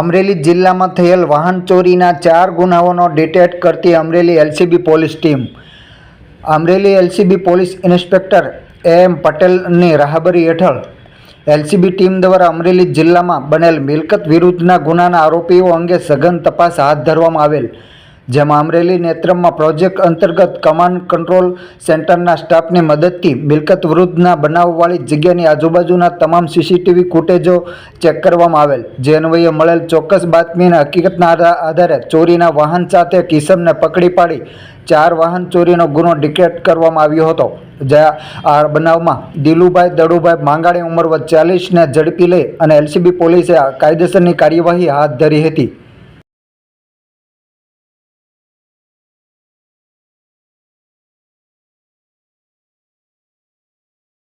અમરેલી જિલ્લામાં થયેલ વાહન ચોરીના ચાર ગુનાઓનો ડિટેક્ટ કરતી Amreli LCB police team. Amreli LCB police inspector M પટેલની રાહબરી હેઠળ એલસીબી ટીમ દ્વારા અમરેલી જિલ્લામાં બનેલ મિલકત વિરુદ્ધના ગુનાના આરોપીઓ અંગે સઘન તપાસ હાથ ધરવામાં આવેલ. જેમાં અમરેલી નેત્રમમાં પ્રોજેક્ટ અંતર્ગત કમાન્ડ કંટ્રોલ સેન્ટરના સ્ટાફની મદદથી મિલકત વિરુદ્ધના બનાવવાળી જગ્યાની આજુબાજુના તમામ સીસીટીવી ફૂટેજો ચેક કરવામાં આવેલ. જે અન્વયે મળેલ ચોક્કસ બાતમીના હકીકતના આધારે ચોરીના વાહન સાથે કિસમને પકડી પાડી ચાર વાહન ચોરીનો ગુનો ડિટેક્ટ કરવામાં આવ્યો હતો. જ્યાં આ બનાવમાં દિલુભાઈ દડુભાઈ માંગાણી ઉંમર ચાલીસને ઝડપી લઈ અને એલસીબી પોલીસે કાયદેસરની કાર્યવાહી હાથ ધરી હતી.